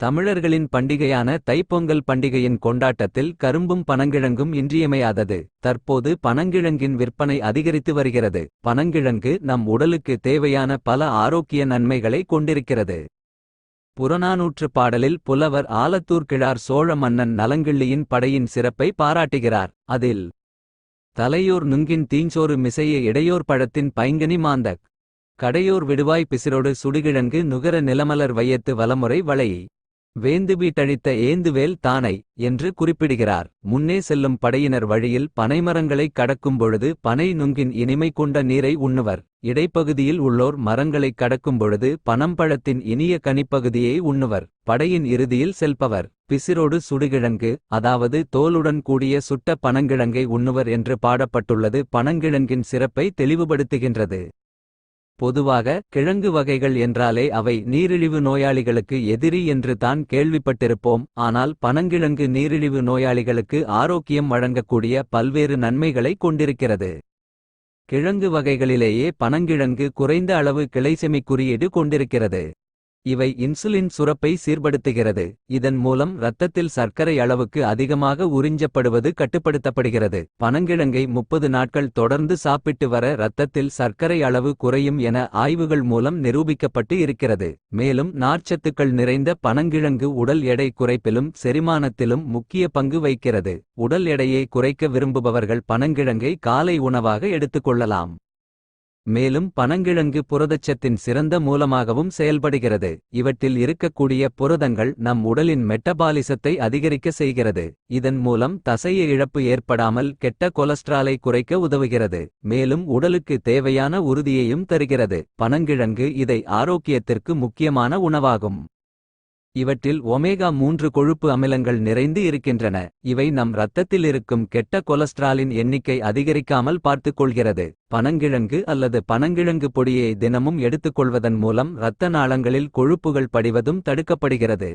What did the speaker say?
தமிழர்களின் பண்டிகையான தைப்பொங்கல் பண்டிகையின் கொண்டாட்டத்தில் கரும்பும் பனங்கிழங்கும் இன்றியமையாதது. தற்போது பனங்கிழங்கின் விற்பனை அதிகரித்து வருகிறது. பனங்கிழங்கு நம் உடலுக்கு தேவையான பல ஆரோக்கிய நன்மைகளை கொண்டிருக்கிறது. புறநானூற்று பாடலில் புலவர் ஆலத்தூர் கிழார் சோழ மன்னன் நலங்கிள்ளியின் படையின் சிறப்பை பாராட்டுகிறார். அதில் தலையோர் நுங்கின் தீஞ்சோறு மிசைய இடையோர் பழத்தின் பைங்கனி மாந்தக். கடையோர் விடுவாய் பிசிரோடு சுடுகிழங்கு நுகர நிலமலர் வையத்து வலமுறை வளையி வேந்து வீட்டழித்த ஏந்துவேல் தானை என்று குறிப்பிடுகிறார். முன்னே செல்லும் படையினர் வழியில் பனைமரங்களைக் கடக்கும் பொழுது பனை நுங்கின் இனிமை கொண்ட நீரை உண்ணுவர். இடைப்பகுதியில் உள்ளோர் மரங்களைக் கடக்கும் பொழுது பனம்பழத்தின் இனிய கனிப்பகுதியை உண்ணுவர். படையின் இறுதியில் செல்பவர் பிசிரோடு சுடுகிழங்கு அதாவது தோலுடன் கூடிய சுட்ட பனங்கிழங்கை உண்ணுவர் என்று பாடப்பட்டுள்ளது. பனங்கிழங்கின் சிறப்பை தெளிவுபடுத்துகின்றது. பொதுவாக கிழங்கு வகைகள் என்றாலே அவை நீரிழிவு நோயாளிகளுக்கு எதிரி என்று தான் கேள்விப்பட்டிருப்போம். ஆனால் பனங்கிழங்கு நீரிழிவு நோயாளிகளுக்கு ஆரோக்கியம் வழங்கக்கூடிய பல்வேறு நன்மைகளை கொண்டிருக்கிறது. கிழங்கு வகைகளிலேயே பனங்கிழங்கு குறைந்த அளவு கிளைசெமி குறியீடு கொண்டிருக்கிறது. இவை இன்சுலின் சுரப்பை சீர்படுத்துகிறது. இதன் மூலம் இரத்தத்தில் சர்க்கரை அளவுக்கு அதிகமாக உறிஞ்சப்படுவது கட்டுப்படுத்தப்படுகிறது. பனங்கிழங்கை முப்பது நாட்கள் தொடர்ந்து சாப்பிட்டு வர இரத்தத்தில் சர்க்கரை அளவு குறையும் என ஆய்வுகள் மூலம் நிரூபிக்கப்பட்டு இருக்கிறது. மேலும் நார்ச்சத்துக்கள் நிறைந்த பனங்கிழங்கு உடல் எடை குறைப்பிலும் செரிமானத்திலும் முக்கிய பங்கு வகிக்கிறது. உடல் எடையை குறைக்க விரும்புபவர்கள் பனங்கிழங்கை காலை உணவாக எடுத்துக்கொள்ளலாம் மேலும் பனங்கிழங்கு புரதச்சத்தின் சிறந்த மூலமாகவும் செயல்படுகிறது. இவற்றில் இருக்கக்கூடிய புரதங்கள் நம் உடலின் மெட்டபாலிசத்தை அதிகரிக்க செய்கிறது. இதன் மூலம் தசைய இழப்பு ஏற்படாமல் கெட்ட கொலஸ்ட்ராலை குறைக்க உதவுகிறது. மேலும் உடலுக்கு தேவையான உறுதியையும் தருகிறது. பனங்கிழங்கு இதை ஆரோக்கியத்திற்கு முக்கியமான உணவாகும். இவற்றில் ஒமேகா மூன்று கொழுப்பு அமிலங்கள் நிறைந்து இருக்கின்றன. இவை நம் இரத்தத்தில் இருக்கும் கெட்ட கொலஸ்ட்ராலின் எண்ணிக்கை அதிகரிக்காமல் பார்த்துக் கொள்கிறது பனங்கிழங்கு அல்லது பனங்கிழங்கு பொடியை தினமும் எடுத்துக்கொள்வதன் மூலம் இரத்த நாளங்களில் கொழுப்புகள் படிவதும் தடுக்கப்படுகிறது.